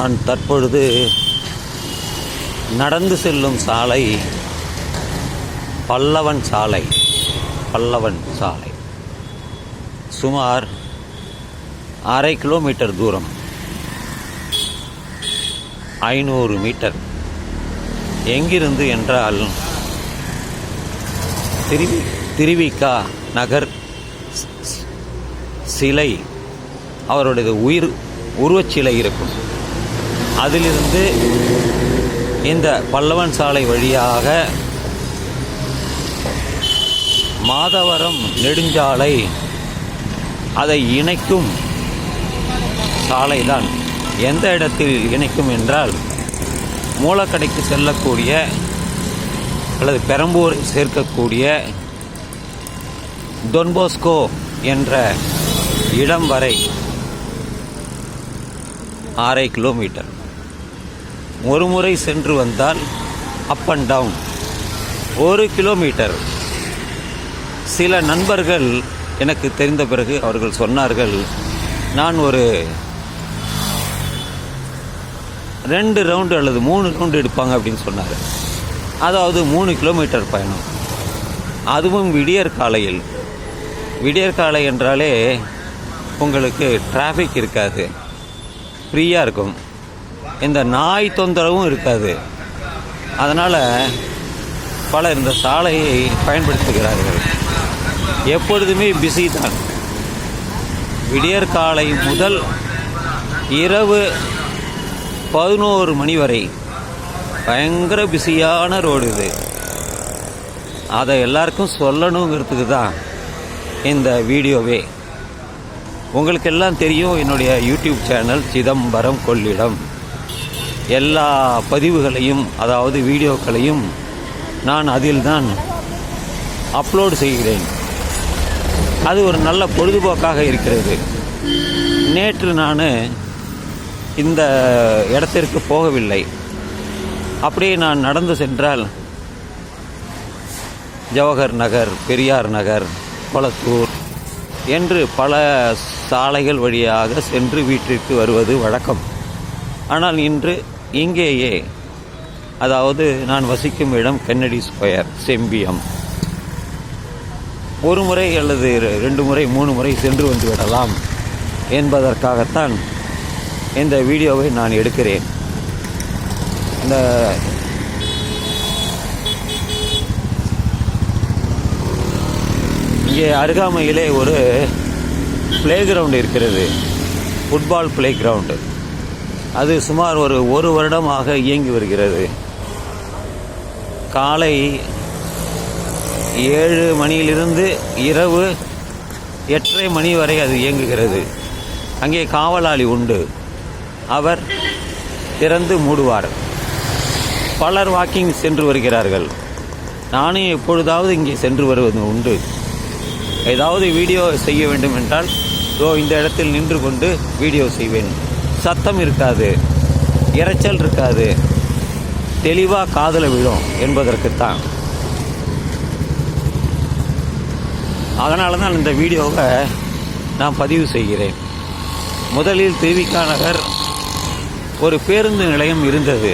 நான் தற்பொழுது நடந்து செல்லும் சாலை பல்லவன் சாலை பல்லவன் சாலை. சுமார் அரை கிலோமீட்டர் தூரம். ஐநூறு மீட்டர். எங்கிருந்து என்றால் திருவி திருவிக்கா நகர் சிலை. அவருடைய உயிர் உருவச்சிலை இருக்கும். அதிலிருந்து இந்த பல்லவன் சாலை வழியாக மாதவரம் நெடுஞ்சாலை அதை இணைக்கும் சாலைதான். எந்த இடத்தில் இணைக்கும் என்றால் மூலக்கடைக்கு செல்லக்கூடிய அல்லது பெரம்பூரை சேர்க்கக்கூடிய டொன்போஸ்கோ என்ற இடம் வரை ஆறை கிலோமீட்டர். ஒரு முறை சென்று வந்தால் அப் அண்ட் டவுன் ஒரு கிலோமீட்டர் சில நண்பர்கள் எனக்கு தெரிந்த பிறகு அவர்கள் சொன்னார்கள் நான் ஒரு ரெண்டு ரவுண்டு அல்லது மூணு ரவுண்டு எடுப்பாங்க அப்படின்னு சொன்னார். அதாவது மூணு கிலோமீட்டர் பயணம். அதுவும் விடியற் காலையில். விடியற் காலை என்றாலே உங்களுக்கு டிராஃபிக் இருக்காது. ஃப்ரீயாக இருக்கும். இந்த நாய் தொந்தரவும் இருக்காது. அதனால் பலர் இந்த சாலையை பயன்படுத்துகிறார்கள். எப்பொழுதுமே பிஸி தான். விடியற் காலை முதல் இரவு பதினோரு மணி வரை பயங்கர பிஸியான ரோடு இது. அதை எல்லாருக்கும் சொல்லணுங்கிறதுக்கு தான் இந்த வீடியோவே. உங்களுக்கெல்லாம் தெரியும் என்னுடைய யூடியூப் சேனல் சிதம்பரம் கொள்ளிடம். எல்லா பதிவுகளையும் அதாவது வீடியோக்களையும் நான் அதில்தான் அப்லோடு செய்கிறேன். அது ஒரு நல்ல பொழுதுபோக்காக இருக்கிறது. நேற்று நான் இந்த இடத்திற்கு போகவில்லை. அப்படியே நான் நடந்து சென்றால் ஜவஹர் நகர் பெரியார் நகர் கொளத்தூர் என்று பல சாலைகள் வழியாக சென்று வீட்டிற்கு வருவது வழக்கம். ஆனால் இன்று இங்கேயே அதாவது நான் வசிக்கும் இடம் கென்னடி ஸ்கொயர் செம்பியம். ஒரு முறை அல்லது ரெண்டு முறை மூணு முறை சென்று வந்து விடலாம் என்பதற்காகத்தான் இந்த வீடியோவை நான் எடுக்கிறேன். இந்த இங்கே அருகாமையிலே ஒரு பிளே கிரவுண்ட் இருக்கிறது. ஃபுட்பால் பிளே கிரவுண்டு அது சுமார் ஒரு ஒரு வருடமாக இயங்கி வருகிறது. காலை ஏழு மணியிலிருந்து இரவு எட்டரை மணி வரை அது இயங்குகிறது. அங்கே காவலாளி உண்டு. அவர் திறந்து மூடுவார். பலர் வாக்கிங் சென்று வருகிறார்கள். நானும் எப்பொழுதாவது இங்கே சென்று வருவது உண்டு. ஏதாவது வீடியோ செய்ய வேண்டும் என்றால் இதோ இந்த இடத்தில் நின்று கொண்டு வீடியோ செய்வேன். சத்தம் இருக்காது இரைச்சல் இருக்காது தெளிவாக காதில் விழும் என்பதற்குத்தான். அதனால தான் இந்த வீடியோவை நான் பதிவு செய்கிறேன். முதலில் திருவிக்கா நகர் ஒரு பேருந்து நிலையம் இருந்தது.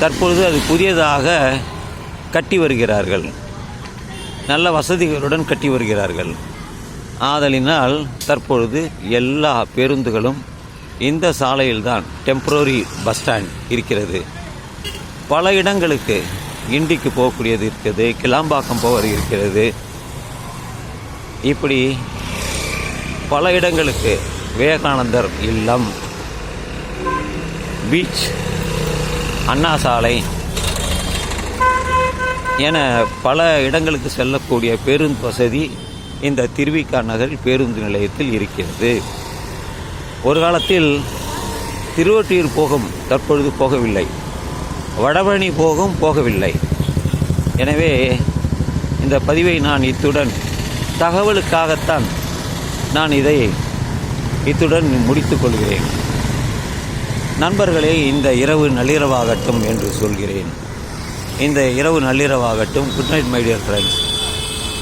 தற்பொழுது அது புதியதாக கட்டி வருகிறார்கள். நல்ல வசதிகளுடன் கட்டி வருகிறார்கள். ஆதலினால் தற்பொழுது எல்லா பேருந்துகளும் இந்த சாலையில்தான் டெம்பரரி பஸ் ஸ்டாண்ட் இருக்கிறது. பல இடங்களுக்கு கிண்டிக்கு போகக்கூடியது இருக்குது கிளாம்பாக்கம் போவது இருக்கிறது. இப்படி பல இடங்களுக்கு விவேகானந்தர் இல்லம் பீச் அண்ணா சாலை என பல இடங்களுக்கு செல்லக்கூடிய பேருந்து வசதி இந்த திருவிக்கா நகரில் பேருந்து நிலையத்தில் இருக்கிறது. ஒரு காலத்தில் திருவொற்றியூர் போகும் தற்பொழுது போகவில்லை. வடபழனி போகும் போகவில்லை. எனவே இந்த பதிவை நான் இத்துடன் தகவலுக்காகத்தான் நான் இதை இத்துடன் முடித்துக் கொள்கிறேன். நண்பர்களே இந்த இரவு நள்ளிரவாகட்டும் என்று சொல்கிறேன். இந்த இரவு நள்ளிரவாகட்டும். Good night my dear friends